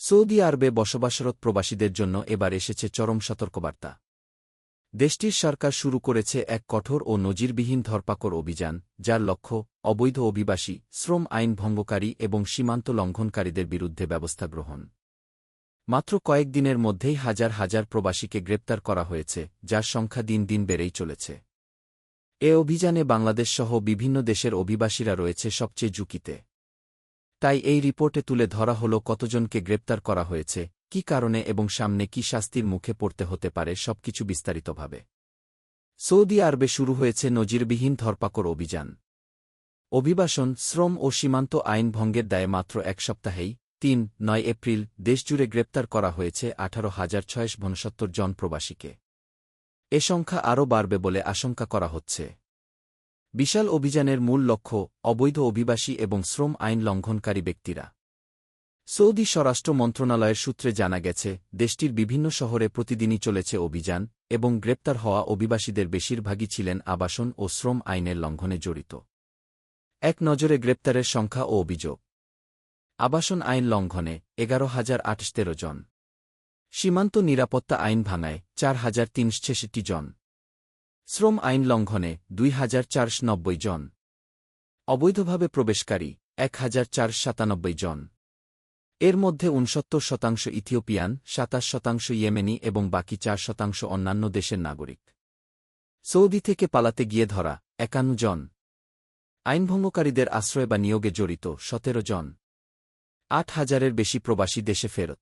Saudi আরবে বসবাসরত প্রবাসীদের জন্য এবার এসেছে চরম সতর্কবার্তা। দেশটির সরকার শুরু করেছে এক কঠোর ও নজিরবিহীন ধরপাকড় অভিযান, যার লক্ষ্য অবৈধ অভিবাসী, শ্রম আইন ভঙ্গকারী এবং সীমান্ত লঙ্ঘনকারীদের বিরুদ্ধে ব্যবস্থা গ্রহণ। মাত্র কয়েকদিনের মধ্যেই হাজার হাজার প্রবাসীকে গ্রেপ্তার করা হয়েছে, যার সংখ্যা দিন দিন বেড়েই চলেছে। এ অভিযানে বাংলাদেশসহ বিভিন্ন দেশের অভিবাসীরা রয়েছে সবচেয়ে ঝুঁকিতে। তাই এই রিপোর্টে তুলে ধরা হল কতজনকে গ্রেপ্তার করা হয়েছে, কি কারণে এবং সামনে কি শাস্তির মুখে পড়তে হতে পারে সবকিছু বিস্তারিতভাবে। সৌদি আরবে শুরু হয়েছে নজিরবিহীন ধরপাকড় অভিযান। অভিবাসন, শ্রম ও সীমান্ত আইন ভঙ্গের দায়ে মাত্র এক সপ্তাহেই, তিন, নয় এপ্রিল, দেশজুড়ে গ্রেপ্তার করা হয়েছে আঠারো হাজার ছয়শো জন প্রবাসীকে। এ সংখ্যা আরও বাড়বে বলে আশঙ্কা করা হচ্ছে। বিশাল অভিযানের মূল লক্ষ্য অবৈধ অভিবাসী এবং শ্রম আইন লঙ্ঘনকারী ব্যক্তিরা। সৌদি স্বরাষ্ট্র মন্ত্রণালয়ের সূত্রে জানা গেছে, দেশটির বিভিন্ন শহরে প্রতিদিনই চলেছে অভিযান এবং গ্রেপ্তার হওয়া অভিবাসীদের বেশিরভাগই ছিলেন আবাসন ও শ্রম আইনের লঙ্ঘনে জড়িত। এক নজরে গ্রেপ্তারের সংখ্যা ও অভিযোগ। আবাসন আইন লঙ্ঘনে এগারো হাজার আটশ জন। সীমান্ত নিরাপত্তা আইন ভাঙায় চার হাজার তিনশ ছেষট্টি জন। শ্রম আইন লঙ্ঘনে দুই হাজার চারশ নব্বই জন। অবৈধভাবে প্রবেশকারী, এক জন। এর মধ্যে উনসত্তর শতাংশ ইথিওপিয়ান, সাতাশ শতাংশ ইয়েমেনি এবং বাকি চার শতাংশ অন্যান্য দেশের নাগরিক। সৌদি থেকে পালাতে গিয়ে ধরা, একান্ন জন। আইনভঙ্গকারীদের আশ্রয় বা নিয়োগে জড়িত, সতেরো জন। আট হাজারের বেশি প্রবাসী দেশে ফেরত।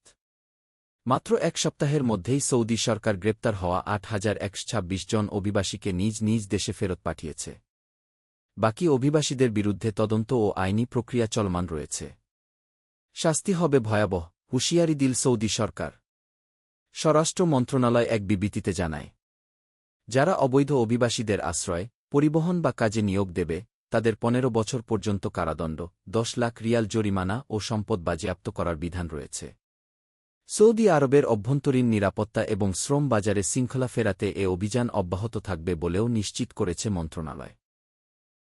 মাত্র এক সপ্তাহের মধ্যেই সৌদি সরকার গ্রেপ্তার হওয়া আট হাজার একশ ছাব্বিশ জন অভিবাসীকে নিজ নিজ দেশে ফেরত পাঠিয়েছে। বাকি অভিবাসীদের বিরুদ্ধে তদন্ত ও আইনি প্রক্রিয়া চলমান রয়েছে। শাস্তি হবে ভয়াবহ, হুঁশিয়ারি দিল সৌদি সরকার। স্বরাষ্ট্র মন্ত্রণালয় এক বিবৃতিতে জানায়। যারা অবৈধ অভিবাসীদের আশ্রয়, পরিবহন বা কাজে নিয়োগ দেবে, তাদের পনেরো বছর পর্যন্ত কারাদণ্ড, দশ লাখ রিয়াল জরিমানা ও সম্পদ বাজেয়াপ্ত করার বিধান রয়েছে। সৌদি আরবের অভ্যন্তরীণ নিরাপত্তা এবং শ্রম বাজারে শৃঙ্খলা ফেরাতে এ অভিযান অব্যাহত থাকবে বলেও নিশ্চিত করেছে মন্ত্রণালয়।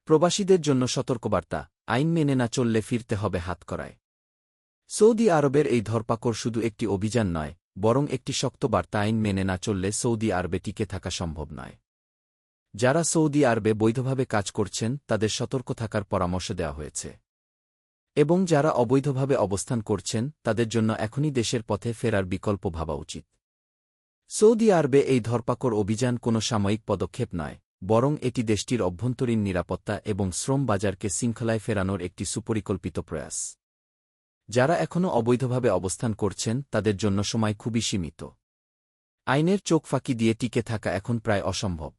প্রবাসীদের জন্য সতর্কবার্তা, আইন মেনে না চললে ফিরতে হবে হাতকরায় সৌদি আরবের এই ধরপাকড় শুধু একটি অভিযান নয়, বরং একটি শক্ত বার্তা আইন মেনে না চললে সৌদি আরবে টিকে থাকা সম্ভব নয়। যারা সৌদি আরবে বৈধভাবে কাজ করছেন, তাদের সতর্ক থাকার পরামর্শ দেওয়া হয়েছে। এবং যারা অবৈধভাবে অবস্থান করছেন, তাদের জন্য এখনই দেশের পথে ফেরার বিকল্প ভাবা উচিত। সৌদি আরবে এই ধরপাকড় অভিযান কোনো সাময়িক পদক্ষেপ নয়, বরং এটি দেশটির অভ্যন্তরীণ নিরাপত্তা এবং শ্রম বাজারকে শৃঙ্খলায় ফেরানোর একটি সুপরিকল্পিত প্রয়াস। যারা এখনও অবৈধভাবে অবস্থান করছেন, তাদের জন্য সময় খুবই সীমিত। আইনের চোখ ফাঁকি দিয়ে টিকে থাকা এখন প্রায় অসম্ভব।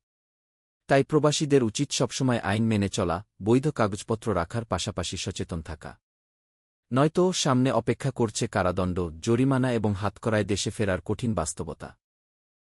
তাই প্রবাসীদের উচিত সবসময় আইন মেনে চলা, বৈধ কাগজপত্র রাখার পাশাপাশি সচেতন থাকা। নয়তো সামনে অপেক্ষা করছে কারাদণ্ড জরিমানা এবং হাতকরায় দেশে ফেরার কঠিন বাস্তবতা।